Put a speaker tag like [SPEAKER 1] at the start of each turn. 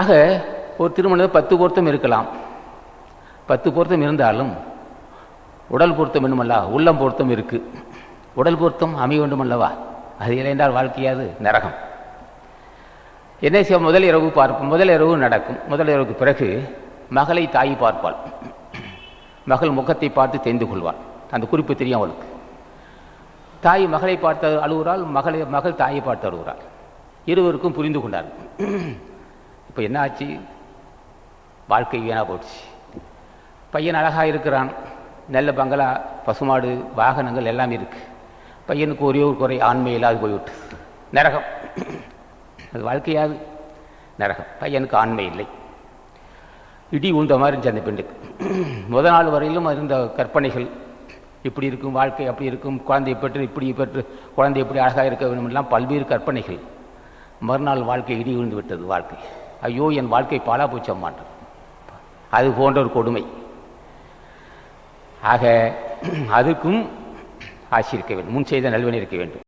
[SPEAKER 1] ஆக ஒரு திருமணம் பத்து பொருத்தம் இருக்கலாம். பத்து பொருத்தம் இருந்தாலும் உடல் பொருத்தம் வேண்டுமல்ல உள்ளம் பொருத்தம் இருக்கு. உடல் பொருத்தம் அமைய வேண்டுமல்லவா? அது இல்லை என்றால் வாழ்க்கையாது நரகம். என்ன செய்ய முதல் இரவு பார்ப்போம். முதல் இரவு நடக்கும். முதல் இரவுக்கு பிறகு மகளை தாய் பார்ப்பாள். மகள் முகத்தை பார்த்து தெரிந்து கொள்வாள். அந்த குறிப்பு தெரியும் அவளுக்கு. தாய் மகளை பார்த்து அழுகிறாள் மகளை மகள் தாயை பார்த்து அழுகிறாள். இருவருக்கும் புரிந்து கொண்டார் இப்போ என்ன ஆச்சு வாழ்க்கை வீணா போச்சு. பையன் அழகாக இருக்கிறான். நல்ல பங்களா பசுமாடு வாகனங்கள் எல்லாம் இருக்குது பையனுக்கு ஒரே ஒரு குறை ஆண்மை இல்லாது போய்விட்டு நரகம். அது வாழ்க்கையாது. நரகம். பையனுக்கு ஆண்மை இல்லை. இடி உண்ட மாதிரி இருந்துச்சு அந்த பெண்ணுக்கு. முத நாள் வரையிலும் இருந்த கற்பனைகள். இப்படி இருக்கும் வாழ்க்கை அப்படி இருக்கும் குழந்தையை பெற்று இப்படி பெற்று குழந்தை எப்படி அழகாக இருக்க வேண்டும் எல்லாம் பல்வேறு கற்பனைகள். மறுநாள் வாழ்க்கை இடி விழுந்து விட்டது வாழ்க்கை. ஐயோ என் வாழ்க்கை பாலா போச்சம்மான் அது போன்ற ஒரு கொடுமை. ஆக அதுக்கும் ஆசி இருக்க வேண்டும். முன் செய்த நல்வன் இருக்க வேண்டும்.